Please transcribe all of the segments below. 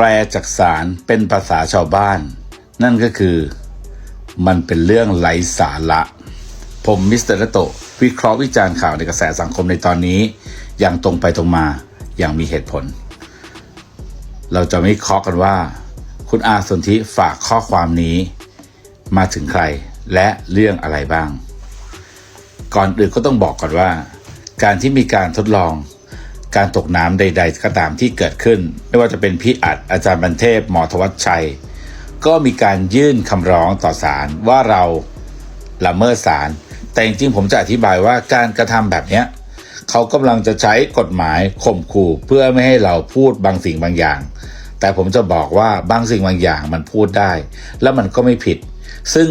แปลจากสารเป็นภาษาชาวบ้าน นั่นก็คือ มันเป็นเรื่องไร้สาระ ผมมิสเตอร์โตวิเคราะห์วิจารณ์ข่าวในกระแสสังคมในตอนนี้ อย่างตรงไปตรงมาอย่างมีเหตุผล เราจะไม่เคาะกันว่า คุณอาสนธิฝากข้อความนี้ มาถึงใครและเรื่องอะไรบ้าง ก่อนอื่นก็ต้องบอกก่อนว่า การที่มีการทดลอง การตกน้ำใด ๆ ก็ตามที่เกิดขึ้น ไม่ว่าจะเป็นพี่อัดอาจารย์บันเทพหมอธวัชชัย ก็มีการยื่นคำร้องต่อศาลว่าเราละเมิดศาลแต่จริงๆผมจะอธิบายว่าการกระทำแบบเนี้ยเขากำลังจะใช้กฎหมายข่มขู่เพื่อไม่ให้เราพูดบางสิ่งบางอย่าง แต่ผมจะบอกว่าบางสิ่งบางอย่างมันพูดได้ แล้วมันก็ไม่ผิด ซึ่ง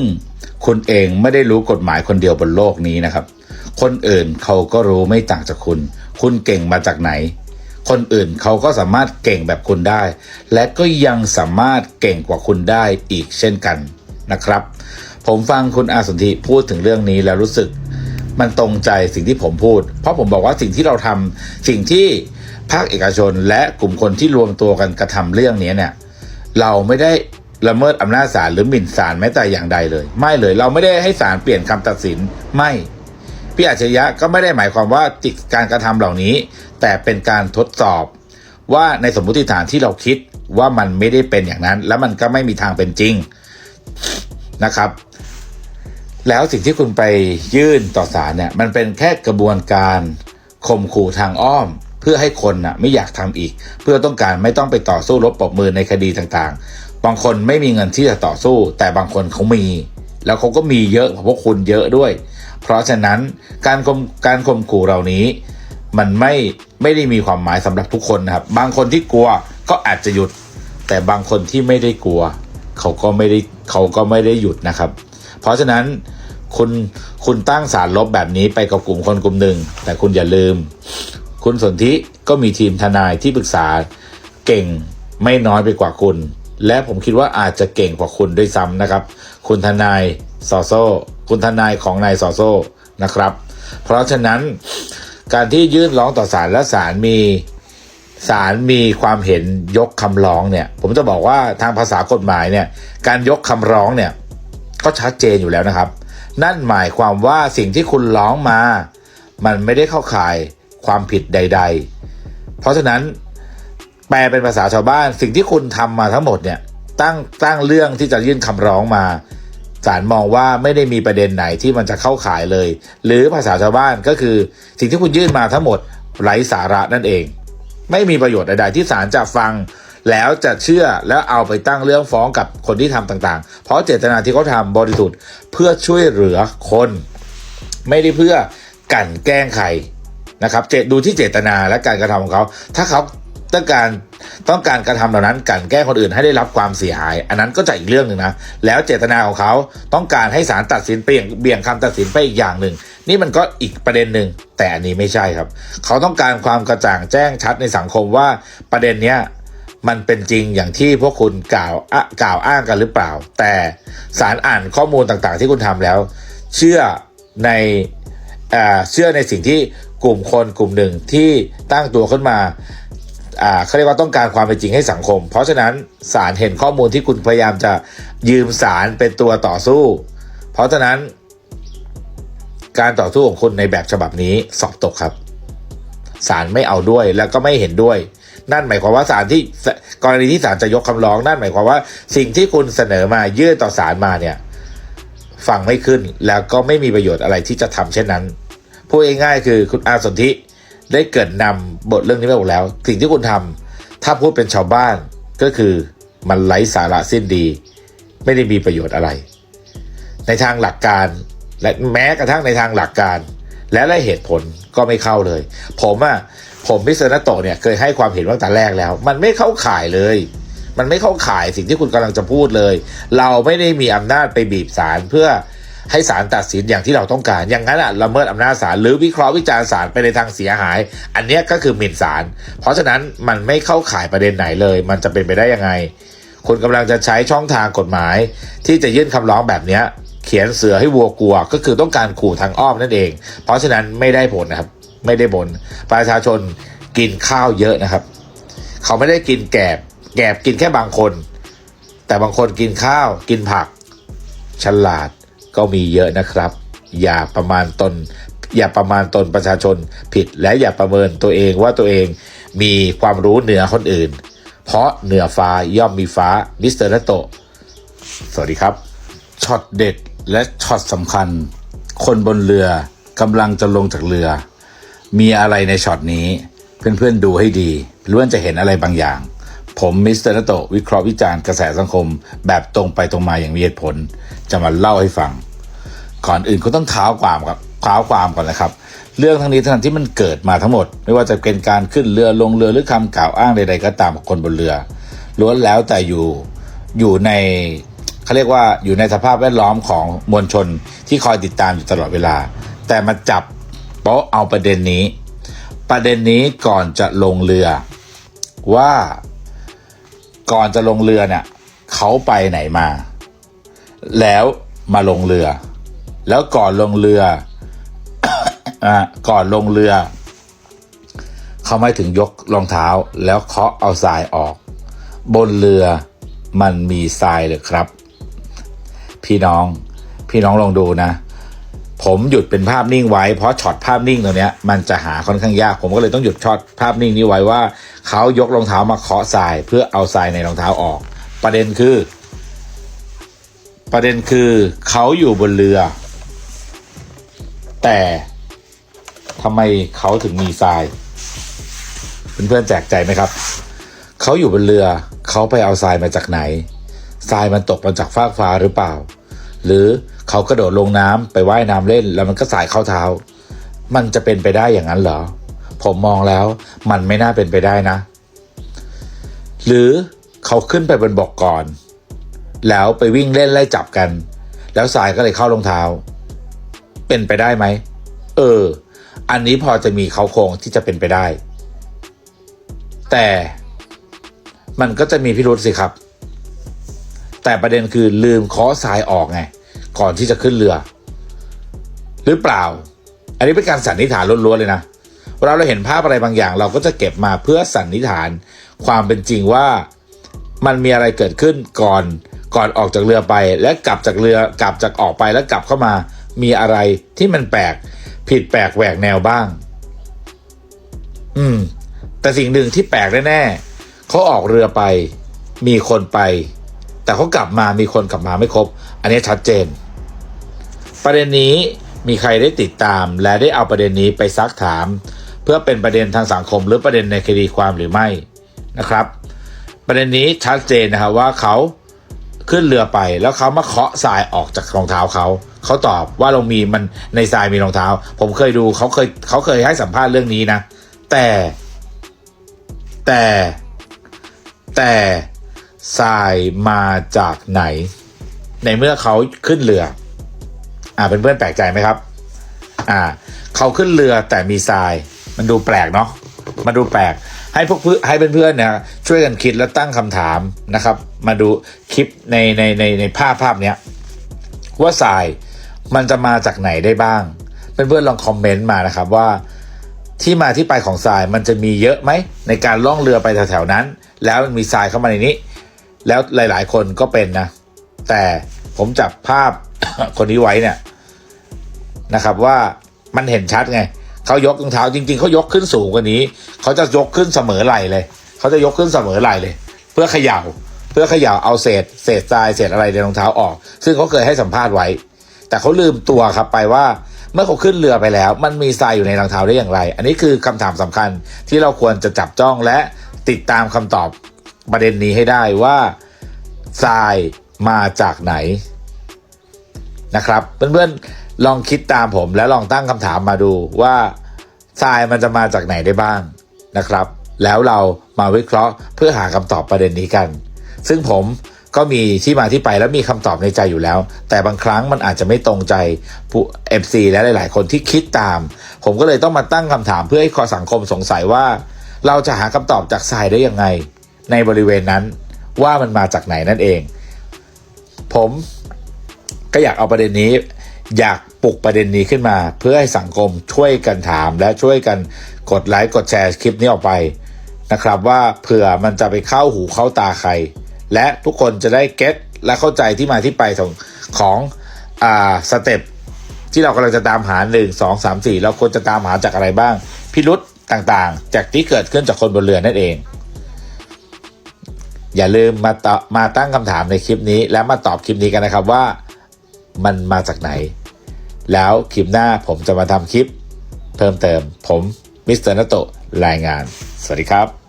คุณเองไม่ได้รู้กฎหมายคนเดียวบนโลกนี้นะครับ คนอื่นเขาก็รู้ไม่ต่างจากคุณ คุณเก่งมาจากไหน คนอื่นเขาก็สามารถเก่งแบบคุณได้ และก็ยังสามารถเก่งกว่าคุณได้อีกเช่นกันนะครับ ผมฟังคุณอาสนธิพูดถึงเรื่องนี้แล้วรู้สึกมันตรงใจสิ่งที่ผมพูด เพราะผมบอกว่าสิ่งที่เราทำสิ่งที่ภาคเอกชนและกลุ่มคนที่รวมตัวกันกระทำเรื่องนี้เนี่ยเราไม่ได้ละเมิดอำนาจศาลหรือหมิ่นศาลแม้แต่อย่างใดเลย ไม่เลยเราไม่ได้ให้ศาลเปลี่ยนคำตัดสินไม่ พี่อาชญะก็ไม่ได้หมายความว่าติดการกระทำเหล่านี้ แต่เป็นการทดสอบ ว่าในสมมติฐานที่เราคิดว่ามันไม่ได้เป็นอย่างนั้น แล้วมันก็ไม่มีทางเป็นจริงนะครับ แล้วสิ่งที่คุณไปยื่นต่อศาลเนี่ยมันเป็นแค่กระบวนการข่มขู่ทางอ้อม เพื่อให้คนน่ะไม่อยากทำอีก เพื่อต้องการไม่ต้องไปต่อสู้รบปรบมือในคดีต่างๆ บางคนไม่มีเงินที่จะต่อสู้ แต่บางคนเขามี แล้วเขาก็มีเยอะกว่าพวกคุณเยอะด้วย เพราะฉะนั้นการข่มการข่มขู่เหล่านี้ มันไม่ไม่ได้มีความหมายสำหรับทุกคนนะครับ บางคนที่กลัวก็อาจจะหยุด แต่บางคนที่ไม่ได้กลัว เขาก็ไม่ได้เขาก็ไม่ได้หยุดนะครับ เพราะฉะนั้นคุณคุณตั้งสารลบแบบนี้ไปกับกลุ่มคนกลุ่มหนึ่ง แต่คุณอย่าลืม คุณสนธิก็มีทีมทนายที่ปรึกษาเก่งไม่น้อยไปกว่าคุณ และผมคิดว่าอาจจะเก่งกว่าคุณด้วยซ้ำนะครับ คุณทนาย ซอโซคุณทนายของนายซอโซนะครับ เพราะฉะนั้นการที่ยื่นร้องต่อศาลและศาลมีศาลมีความเห็นยกคำร้องเนี่ยผมจะบอกว่าทางภาษากฎหมายเนี่ยการยกคำร้องเนี่ยก็ชัดเจนอยู่แล้วนะครับ นั่นหมายความว่าสิ่งที่คุณร้องมา มันไม่ได้เข้าข่ายความผิดใด ๆ เพราะฉะนั้นแปลเป็นภาษาชาวบ้านสิ่งที่คุณทำมาทั้งหมดเนี่ยตั้งตั้งเรื่องที่จะยื่นคำร้องมา ศาลมองว่าไม่ได้มีประเด็นไหนที่มันจะเข้าข่ายเลย หรือภาษาชาวบ้านก็คือ สิ่งที่คุณยื่นมาทั้งหมดไร้สาระนั่นเอง ไม่มีประโยชน์ใดๆที่ศาลจะฟัง แล้วจะเชื่อแล้วเอาไปตั้งเรื่องฟ้องกับคนที่ทำต่างๆ เพราะเจตนาที่เขาทำบริสุทธิ์เพื่อช่วยเหลือคน ไม่ได้เพื่อกั่นแกล้งใครนะครับเจดูที่เจตนาและการกระทำของเขา ถ้าเขา ต้องการต้องการกระทำเหล่านั้นกันแกล้งคนอื่นให้ได้รับความเสียหาย อันนั้นก็จะอีกเรื่องหนึ่งนะ แล้วเจตนาของเขาต้องการให้ศาลตัดสินเปลี่ยนเบี่ยงคำตัดสินไปอีกอย่างหนึ่ง นี่มันก็อีกประเด็นหนึ่งแต่อันนี้ไม่ใช่ครับ เขาต้องการความกระจ่างแจ้งชัดในสังคมว่าประเด็นเนี้ยมันเป็นจริงอย่างที่พวกคุณกล่าวกล่าวอ้างกันหรือเปล่า แต่สารอ่านข้อมูลต่างๆ ที่คุณทำแล้ว เชื่อในอ่าเชื่อในสิ่งที่กลุ่มคนกลุ่มหนึ่งที่ตั้งตัวขึ้นมา อ่าเขาเรียกว่าต้องการความเป็นจริงให้สังคม เพราะฉะนั้นศาลเห็นข้อมูลที่คุณพยายามจะยืมศาลเป็นตัวต่อสู้ เพราะฉะนั้น การต่อสู้ของคุณในแบบฉบับนี้สอบตกครับศาลไม่เอาด้วยแล้วก็ไม่เห็นด้วย นั่นหมายความว่าศาลที่กรณีที่ศาลจะยกคำร้องนั่นหมายความว่า สิ่งที่คุณเสนอมายื่นต่อศาลมาเนี่ยฟังไม่ขึ้นแล้วก็ไม่มีประโยชน์อะไรที่จะทำเช่นนั้นพูดง่ายๆคือคุณอาสนธิ ได้เกิดนำบทเรื่องนี้ไปหมดแล้ว สิ่งที่คุณทำถ้าพูดเป็นชาวบ้านก็คือมันไร้สาระสิ้นดี ไม่ได้มีประโยชน์อะไร ในทางหลักการและแม้กระทั่งในทางหลักการ และและเหตุผลก็ไม่เข้าเลย ผมอะ่ะผมมิสเตอร์นัโตเนี่ยเคยให้ความเห็นว่าแต่แรกแล้ว มันไม่เข้าข่ายเลย มันไม่เข้าข่ายสิ่งที่คุณกำลังจะพูดเลย เราไม่ได้มีอำนาจไปบีบศาลเพื่อ ให้ศาลตัดสินอย่างที่เราต้องการ อย่างนั้นอะละเมิดอำนาจศาลหรือวิเคราะห์วิจารณ์ศาลไปในทางเสียหาย อันเนี้ยก็คือหมิ่นศาลเพราะฉะนั้นมันไม่เข้าข่ายประเด็นไหนเลย มันจะเป็นไปได้ยังไง คุณกำลังจะใช้ช่องทางกฎหมาย ที่จะยื่นคำร้องแบบเนี้ยเขียนเสือให้วัวกลัว ก็คือต้องการขู่ทางอ้อมนั่นเอง เพราะฉะนั้นไม่ได้ผลนะครับ ไม่ได้ผลประชาชนกินข้าวเยอะนะครับ เขาไม่ได้กินแกบแกบกินแค่บางคน แต่บางคนกินข้าวกินผัก ฉลาด ก็มีเยอะนะครับ อย่าประมาณตน อย่าประมาณตนประชาชนผิด และอย่าประเมินตัวเองว่าตัวเองมีความรู้เหนือคนอื่น เพราะเหนือฟ้าย่อมมีฟ้ามิสเตอร์นัโตสวัสดีครับช็อตเด็ดและช็อตสำคัญ คนบนเรือกำลังจะลงจากเรือ มีอะไรในช็อตนี้ เพื่อนๆดูให้ดีเพื่อนจะเห็นอะไรบางอย่าง ผมมิสเตอร์นโตวิเคราะห์วิจารณ์กระแสสังคม แบบตรงไปตรงมาอย่างมีเหตุผล จะมาเล่าให้ฟัง ก่อนอื่นก็ต้องเท้าความครับเท้าความก่อนนะครับ เรื่องทั้งนี้ทั้งนั้นที่มันเกิดมาทั้งหมด ไม่ว่าจะเป็นการขึ้นเรือลงเรือหรือคำกล่าวอ้างใด ๆ ก็ตามของคนบนเรือ ล้วนแล้วแต่อยู่อยู่ในเขาเรียกว่าอยู่ในสภาพแวดล้อมของมวลชนที่คอยติดตามอยู่ตลอดเวลา แต่มาจับโป๊ะเอาประเด็นนี้ ประเด็นนี้ก่อนจะลงเรือว่าก่อนจะลงเรือเนี่ยเขาไปไหนมา แล้วมาลงเรือ แล้วก่อนลงเรืออ่าก่อนลงเรือ เขาไม่ถึงยกรองเท้าแล้วเคาะเอาทรายออก บนเรือมันมีทรายเลยครับ พี่น้อง พี่น้องลองดูนะ ผมหยุดเป็นภาพนิ่งไว้เพราะช็อตภาพนิ่งตรงเนี้ย มันจะหาค่อนข้างยาก ผมก็เลยต้องหยุดช็อตภาพนิ่งนี้ไว้ว่า เขายกรองเท้ามาเคาะทราย เพื่อเอาทรายในรองเท้าออก ประเด็นคือ ประเด็นคือเขาอยู่บนเรือ แต่ทำไมเขาถึงมีทรายเพื่อนๆแจกใจไหมครับ เขาอยู่บนเรือเขาไปเอาทรายมาจากไหนทรายมันตกมาจากฟากฟ้าหรือเปล่า หรือเขากระโดดลงน้ำไปว่ายน้ำเล่น แล้วมันก็สายเข้าเท้า มันจะเป็นไปได้อย่างนั้นเหรอ ผมมองแล้วมันไม่น่าเป็นไปได้นะ หรือเขาขึ้นไปบนบกก่อน แล้วไปวิ่งเล่นไล่จับกัน แล้วทรายก็เลยเข้ารองเท้า เป็นไปได้ไหม เออ อันนี้พอจะมีเขาโครงที่จะเป็นไปได้ แต่มันก็จะมีพิรุษสิครับ แต่ประเด็นคือลืมเคาะทรายออกไง ก่อนที่จะขึ้นเรือ หรือเปล่า อันนี้เป็นการสันนิษฐานล้วนๆเลยนะเวลาเราเห็นภาพอะไรบางอย่าง เราก็จะเก็บมาเพื่อสันนิษฐาน ความเป็นจริงว่ามันมีอะไรเกิดขึ้นก่อนก่อนออกจากเรือไป และกลับจากเรือกลับจากออกไปแล้วกลับเข้ามา มีอะไรที่มันแปลกผิดแปลกแหวกแนวบ้าง อืม แต่สิ่งหนึ่งที่แปลกแน่ๆเขาออกเรือไป มีคนไป แต่เขากลับมามีคนกลับมาไม่ครบ อันนี้ชัดเจน ประเด็นนี้มีใครได้ติดตาม และได้เอาประเด็นนี้ไปซักถาม เพื่อเป็นประเด็นทางสังคม หรือประเด็นในคดีความหรือไม่นะครับ ประเด็นนี้ชัดเจนนะครับว่าเขาขึ้นเรือไปแล้วเขามาเคาะทรายออกจากรองเท้าเขา เขาตอบว่าลงมีมันในทรายมีรองเท้า ผมเคยดูเขาเคยเขาเคยให้สัมภาษณ์เรื่องนี้นะ แต่แต่แต่ทรายมาจากไหน ในเมื่อเขาขึ้นเรือ อ่าเเพื่อนแปลกใจไหมครับ อ่าเขาขึ้นเรือแต่มีทราย มันดูแปลกเนาะมันดูแปลกให้พวกเพื่อให้เพื่อนๆเนี่ยช่วยกันคิดและตั้งคำถามนะครับ มาดูคลิปในในในในภาพภาพเนี้ยว่าทราย มันจะมาจากไหนได้บ้าง เพื่อนๆลองคอมเมนต์มานะครับว่า ที่มาที่ไปของทรายมันจะมีเยอะไหมในการล่องเรือไปแถวๆนั้น แล้วมีทรายเข้ามาในนี้ แล้วหลายๆคนก็เป็นนะ แต่ผมจับภาพคนนี้ไว้เนี่ยนะครับว่ามันเห็นชัดไงเขายกรองเท้าจริง ๆเขายกขึ้นสูงกว่านี้เขาจะยกขึ้นเสมอไหลเลยเขาจะยกขึ้นเสมอไหลเลย เพื่อเขย่า เพื่อเขย่าเอาเศษ เศษทรายเศษอะไรในรองเท้าออก ซึ่งเขาเคยให้สัมภาษณ์ไว้ แต่เขาลืมตัวครับไปว่าเมื่อเขาขึ้นเรือไปแล้ว มันมีทรายอยู่ในรองเท้าได้อย่างไร อันนี้คือคำถามสำคัญที่เราควรจะจับจ้องและติดตามคำตอบประเด็นนี้ให้ได้ว่าทรายมาจากไหนนะครับ เพื่อนๆลองคิดตามผมแล้วลองตั้งคำถามมาดูว่าทรายมันจะมาจากไหนได้บ้างนะครับ แล้วเรามาวิเคราะห์เพื่อหาคำตอบประเด็นนี้กัน ซึ่งผม ก็มีที่มาที่ไปและมีคำตอบในใจอยู่แล้ว แต่บางครั้งมันอาจจะไม่ตรงใจผู้ FC และหลาย ๆ คนที่คิดตาม ผมก็เลยต้องมาตั้งคำถามเพื่อให้คอสังคมสงสัยว่า เราจะหาคำตอบจากทรายได้ยังไง ในบริเวณนั้นว่ามันมาจากไหนนั่นเอง ผมก็อยากเอาประเด็นนี้ อยากปลุกประเด็นนี้ขึ้นมา เพื่อให้สังคมช่วยกันถาม และช่วยกันกดไลค์กดแชร์คลิปนี้ออกไปนะครับว่าเผื่อมันจะไปเข้าหูเข้าตาใคร และทุกคนจะได้เก็ตและเข้าใจที่มาที่ไปของของอ่าสเต็ปที่เรากำลังจะตามหา 1 2 3 4 เราควรจะตามหาจากอะไรบ้าง พิรุษต่างๆ จากที่เกิดขึ้นจากคนบนเรือนั่นเอง อย่าลืมมาตอมาตั้งคำถามในคลิปนี้ และมาตอบคลิปนี้กันนะครับว่ามันมาจากไหน แล้วคลิปหน้าผมจะมาทำคลิปเพิ่มเติมผมมิสเตอร์นโตรายงาน สวัสดีครับ